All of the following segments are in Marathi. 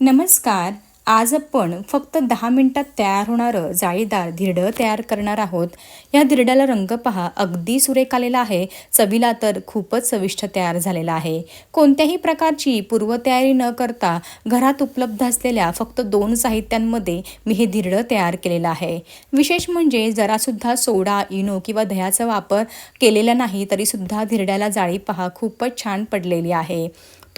नमस्कार. आज आपण फक्त दहा मिनटात तयार होणारं जाळीदार धिरडं तयार करणार आहोत. या धिरड्याला रंग पहा. अगदी सुरेख आलेला आहे. चवीला तर खूपच चविष्ट तयार झालेला आहे. कोणत्याही प्रकारची पूर्वतयारी न करता घरात उपलब्ध असलेल्या फक्त दोन साहित्यांमध्ये मी हे धिरडं तयार केलेलं आहे. विशेष म्हणजे जरासुद्धा सोडा इनो किंवा दह्याचा वापर केलेला नाही तरीसुद्धा धिरड्याला जाळी पहा. खूपच छान पडलेली आहे.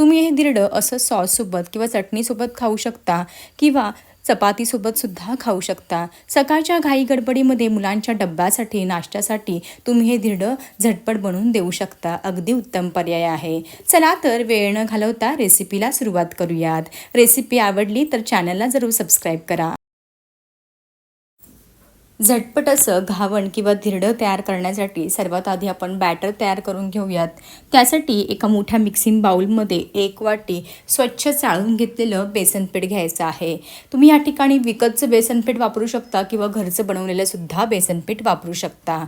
तुम्ही हे धिरडं असं सॉससोबत किंवा चटणीसोबत खाऊ शकता किंवा चपातीसोबत सुद्धा खाऊ शकता. सकाळच्या घाई गडबडीमध्ये मुलांच्या डब्यासाठी नाश्त्यासाठी तुम्ही हे धिरडं झटपट बनवून देऊ शकता. अगदी उत्तम पर्याय आहे. चला तर वेळ न घालवता रेसिपीला सुरुवात करूयात. रेसिपी आवडली तर चॅनलला जरूर सबस्क्राईब करा. झटपट असं घावण किंवा धिरडं तयार करण्यासाठी सर्वात आधी आपण बॅटर तयार करून घेऊयात. त्यासाठी एका मोठ्या मिक्सिंग बाउलमध्ये एक वाटी स्वच्छ चाळून घेतलेलं बेसन पीठ घ्यायचं आहे. तुम्ही या ठिकाणी विकतचं बेसन पीठ वापरू शकता किंवा घरचं बनवलेलं सुद्धा बेसन पीठ वापरू शकता.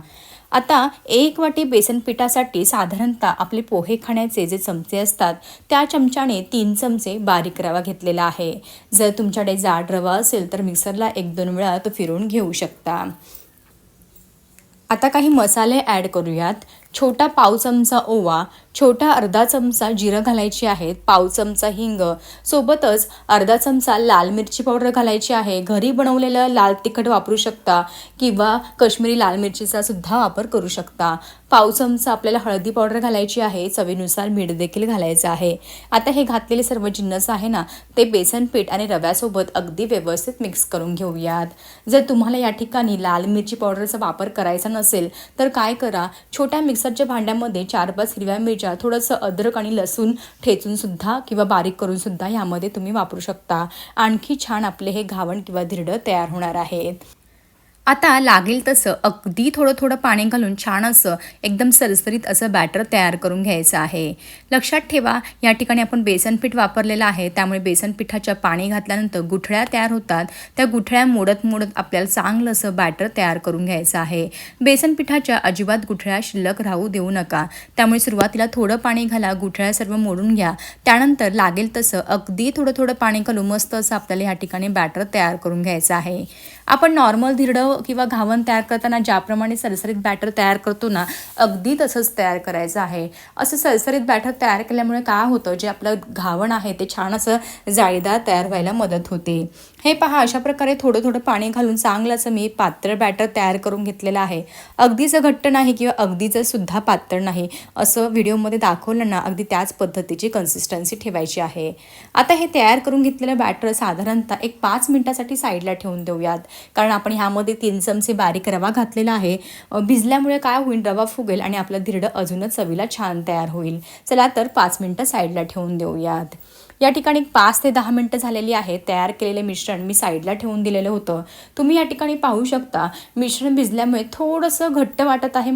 आता एक वाटी बेसन पिठासाठी साधारणतः आपले पोहे खाण्याचे जे चमचे असतात त्या चमच्याने तीन चमचे बारीक रवा घेतलेला आहे. जर तुमच्याकडे जाड रवा असेल तर मिक्सरला एक दोन वेळा तो फिरून घेऊ शकता. आता काही मसाले ॲड करूयात. छोटा पाव चमचा ओवा छोटा अर्धा चमचा जिरं घालायची आहेत पाव चमचा हिंग सोबतच अर्धा चमचा लाल मिरची पावडर घालायची आहे. घरी बनवलेलं लाल तिखट वापरू शकता किंवा कश्मीरी लाल मिरचीचा सुद्धा वापर करू शकता. पाव चमचा आपल्याला हळदी पावडर घालायची आहे चवीनुसार मीठ देखील घालायचं आहे. आता हे घातलेले सर्व जिन्नस आहे ना ते बेसन पीठ आणि रव्यासोबत अगदी व्यवस्थित मिक्स करून घेऊयात. जर तुम्हाला या ठिकाणी लाल मिरची पावडरचा वापर करायचा नसेल तर काय करा छोट्या मिक्स मिक्सरच्या भांड्यामध्ये चार पाच हिरव्या मिरच्या थोडंसं अद्रक आणि लसूण ठेचून सुद्धा किंवा बारीक करून सुद्धा यामध्ये तुम्ही वापरू शकता. आणखी छान आपले हे घावण किंवा धिरडं तयार होणार आहे आता लागेल तसं अगदी थोडं थोडं पाणी घालून छान असं एकदम सरसरीत असं बॅटर तयार करून घ्यायचं आहे. लक्षात ठेवा या ठिकाणी आपण बेसन पीठ वापरलेलं आहे त्यामुळे बेसन पिठाच्या पाणी घातल्यानंतर गुठळ्या तयार होतात. त्या गुठळ्या मोडत मोडत आपल्याला चांगलं असं बॅटर तयार करून घ्यायचं आहे. बेसन पिठाच्या अजिबात गुठळ्या शिल्लक राहू देऊ नका. त्यामुळे सुरुवातीला थोडं पाणी घाला गुठळ्या सर्व मोडून घ्या. त्यानंतर लागेल तसं अगदी थोडं थोडं पाणी घालून मस्त असं आपल्याला या ठिकाणी बॅटर तयार करून घ्यायचं आहे. आपण नॉर्मल धिरडं किंवा घावन तयार करताना ज्याप्रमाणे सरसरीत बॅटर तयार करतो ना अगदी तसंच तयार करायचं आहे. असं सरसरीत बॅटर तयार केल्यामुळे काय होतं जे आपलं घावण आहे ते छान असं जाळीदार तयार व्हायला मदत होते. हे पहा अशा प्रकारे थोडं थोडं पाणी घालून चांगलं असं मी पातळ बॅटर तयार करून घेतलेलं आहे. अगदीच घट्ट नाही किंवा अगदीच सुद्धा पातळ नाही असं व्हिडिओमध्ये दाखवलं ना अगदी त्याच पद्धतीची कन्सिस्टन्सी ठेवायची आहे. आता हे तयार करून घेतलेलं बॅटर साधारणतः एक पाच मिनटासाठी साईडला ठेवून देऊयात कारण आपण ह्यामध्ये तीन चमचे बारीक रवा घातलेला आहे. भिजल्यामुळे काय होईल? रवा फुगेल आणि आपलं धिरडं अजूनच चवीला छान तयार होईल. चला तर पाच मिनटं साईडला ठेवून देऊयात. या ठिकाणी पाच ते दहा मिनटं झालेली आहे तयार केलेले मिश्रण मी साईडला ठेवून दिलेलं होतं. तुम्ही या ठिकाणी पाहू शकता मिश्रण भिजल्यामुळे थोडंसं घट्ट वाटत आहे.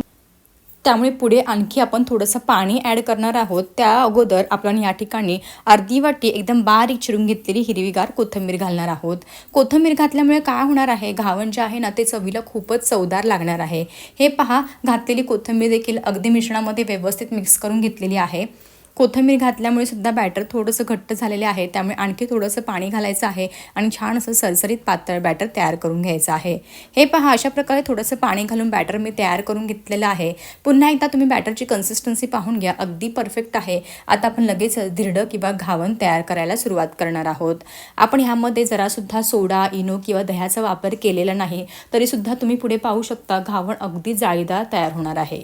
त्यामुळे पुढे आणखी आपण थोडंसं पाणी ॲड करणार आहोत. त्या अगोदर आपण या ठिकाणी अर्धी वाटी एकदम बारीक चिरून घेतलेली हिरवीगार कोथिंबीर घालणार आहोत. कोथिंबीर घातल्यामुळे काय होणार आहे? घावण जे आहे ना ते चवीला खूपच चवदार लागणार आहे. हे पहा घातलेली कोथिंबीर देखील अगदी मिश्रणामध्ये व्यवस्थित मिक्स करून घेतलेली आहे. कोथिंबीर घातल्यामुळे सुद्धा बॅटर थोडंसं घट्ट झालेले आहे. त्यामुळे आणखी थोडंसं पाणी घालायचं आहे आणि छान असं सरसरीत पातळ बॅटर तयार करून घ्यायचं आहे. हे पहा अशा प्रकारे थोडंसं पाणी घालून बॅटर मी तयार करून घेतलेलं आहे. पुन्हा एकदा तुम्ही बॅटरची कन्सिस्टन्सी पाहून घ्या. अगदी परफेक्ट आहे. आता आपण लगेच धिरडं किंवा घावण तयार करायला सुरुवात करणार आहोत. आपण ह्यामध्ये जरासुद्धा सोडा इनो किंवा दह्याचा वापर केलेला नाही तरीसुद्धा तुम्ही पुढे पाहू शकता घावण अगदी जाळीदार तयार होणार आहे.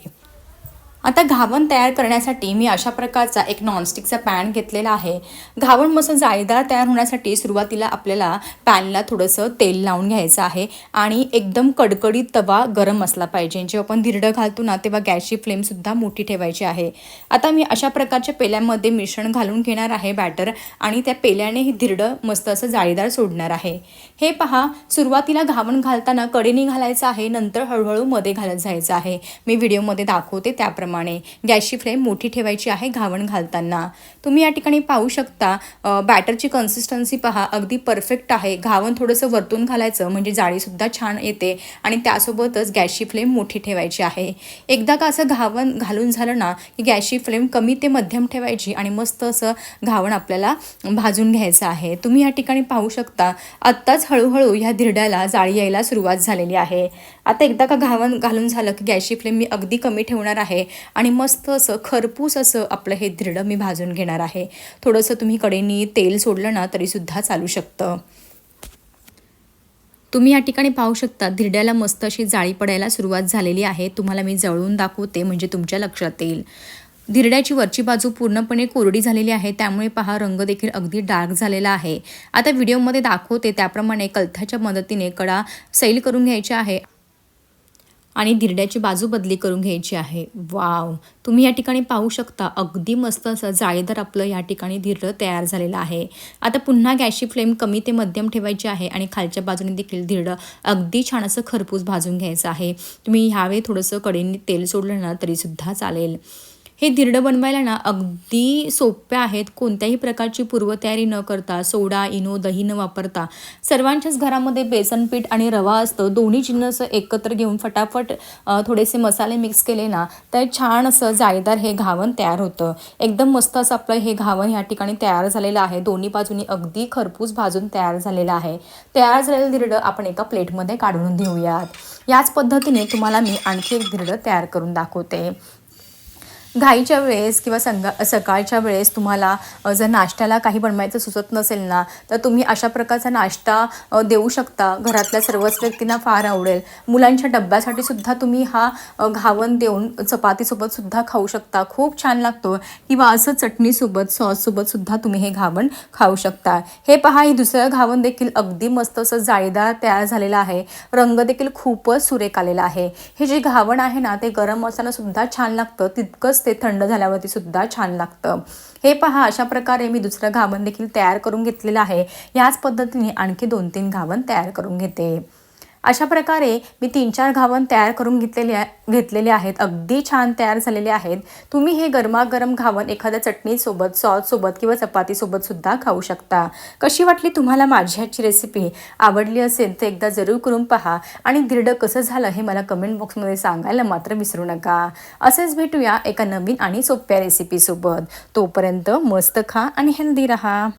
आता घावण तयार करण्यासाठी मी अशा प्रकारचा एक नॉनस्टिकचा पॅन घेतलेला आहे. घावण मस्त जाळीदार तयार होण्यासाठी सुरुवातीला आपल्याला पॅनला थोडंसं तेल लावून घ्यायचं आहे आणि एकदम कडकडीत तवा गरम असला पाहिजे. जेव्हा आपण धिरडं घालतो ना तेव्हा गॅसची फ्लेमसुद्धा मोठी ठेवायची आहे. आता मी अशा प्रकारच्या पेल्यामध्ये मिश्रण घालून घेणार आहे बॅटर आणि त्या पेल्याने हे धिरडं मस्त असं जाळीदार सोडणार आहे. हे पहा सुरुवातीला घावण घालताना कडेने घालायचं आहे नंतर हळूहळू मध्ये घालत जायचं आहे. मी व्हिडिओमध्ये दाखवते त्याप्रमाणे. प्रमाणे गॅसची फ्लेम मोठी ठेवायची आहे घावण घालताना. तुम्ही या ठिकाणी पाहू शकता बॅटरची कन्सिस्टन्सी पहा अगदी परफेक्ट आहे. घावण थोडंसं वरतून घालायचं म्हणजे जाळीसुद्धा छान येते आणि त्यासोबतच गॅसची फ्लेम मोठी ठेवायची आहे. एकदा का असं घावण घालून झालं ना की गॅसची फ्लेम कमी ते मध्यम ठेवायची आणि मस्त असं घावण आपल्याला भाजून घ्यायचं आहे. तुम्ही या ठिकाणी पाहू शकता आत्ताच हळूहळू ह्या धिरड्याला जाळी यायला सुरुवात झालेली आहे. आता एकदा का घावण घालून झालं की गॅसची फ्लेम मी अगदी कमी ठेवणार आहे आणि मस्त असं खरपूस असं आपलं हे धिरडं मी भाजून घेणार आहे. थोडंसं तुम्ही कडेनी तेल सोडलं ना तरीसुद्धा चालू शकतं. तुम्ही या ठिकाणी पाहू शकता धिरड्याला मस्त अशी जाळी पडायला सुरुवात झालेली आहे. तुम्हाला मी जळून दाखवते म्हणजे तुमच्या लक्षात येईल. धिरड्याची वरची बाजू पूर्णपणे कोरडी झालेली आहे त्यामुळे पहा रंग देखील अगदी डार्क झालेला आहे. आता व्हिडिओमध्ये दाखवते त्याप्रमाणे कलथाच्या मदतीने कडा सैल करून घ्यायच्या आहे. आणि धिरड्याची बाजू बदली करून घ्यायची आहे. वाव! तुम्ही या ठिकाणी पाहू शकता अगदी मस्त असं जाळीदार आपलं या ठिकाणी धिरडं तयार झालेलं आहे. आता पुन्हा गॅसची फ्लेम कमी ते मध्यम ठेवायची आहे आणि खालच्या बाजूने देखील धिरडं अगदी छान असं खरपूस भाजून घ्यायचं आहे. तुम्ही ह्यावेळी थोडंसं कडेने तेल सोडलं ना तरीसुद्धा चालेल. हे धिरडं बनवायला ना अगदी सोप्या आहेत. कोणत्याही प्रकारची पूर्वतयारी न करता सोडा इनो दही न वापरता. सर्वांच्याच घरामध्ये बेसन पीठ आणि रवा असतं. दोन्ही जिन्नस एकत्र घेऊन फटाफट थोडेसे मसाले मिक्स केले ना तर छान असं जाळीदार हे घावण तयार होतं. एकदम मस्त असं आपलं हे घावण ह्या ठिकाणी तयार झालेलं आहे. दोन्ही बाजूनी अगदी खरपूस भाजून तयार झालेलं आहे. तयार झालेलं धिरडं आपण एका प्लेटमध्ये काढून घेऊयात. याच पद्धतीने तुम्हाला मी आणखी एक धिरडं तयार करून दाखवते. घाईच्या वेळेस किंवा संगा सकाळच्या वेळेस तुम्हाला जर नाश्त्याला काही बनवायचं सुचत नसेल ना तर तुम्ही अशा प्रकारचा नाश्ता देऊ शकता. घरातल्या सर्वच व्यक्तींना फार आवडेल. मुलांच्या डब्यासाठी सुद्धा तुम्ही हा घावन देऊन चपातीसोबत सुद्धा खाऊ शकता. खूप छान लागतो. किंवा असं चटणीसोबत सॉससोबत सुद्धा तुम्ही हे घावण खाऊ शकता. हे पहा हे दुसरं घावण देखील अगदी मस्त असं जाळीदार तयार झालेलं आहे. रंग देखील खूपच सुरेख आलेला आहे. हे जे घावण आहे ना ते गरम मसाला सुद्धा छान लागतं. तितकंच ते थंड झाल्यावरती सुद्धा छान लागतं. हे पहा अशा प्रकारे मी दुसरं घावन देखील तयार करून घेतलेलं आहे. याच पद्धतीने आणखी दोन तीन घावन तयार करून घेते. अशा प्रकारे मी तीन चार घावण तयार करून घेतलेले घेतलेले आहेत. अगदी छान तयार झालेले आहेत. तुम्ही हे गरमागरम घावण एखाद्या चटणीसोबत सॉससोबत किंवा चपातीसोबतसुद्धा खाऊ शकता. कशी वाटली तुम्हाला माझी ह्याची रेसिपी आवडली असेल तर एकदा जरूर करून पहा. आणि धिरडं कसं झालं हे मला कमेंट बॉक्समध्ये सांगायला मात्र विसरू नका. असेच भेटूया एका नवीन आणि सोप्या रेसिपीसोबत तोपर्यंत मस्त खा आणि हेल्दी रहा.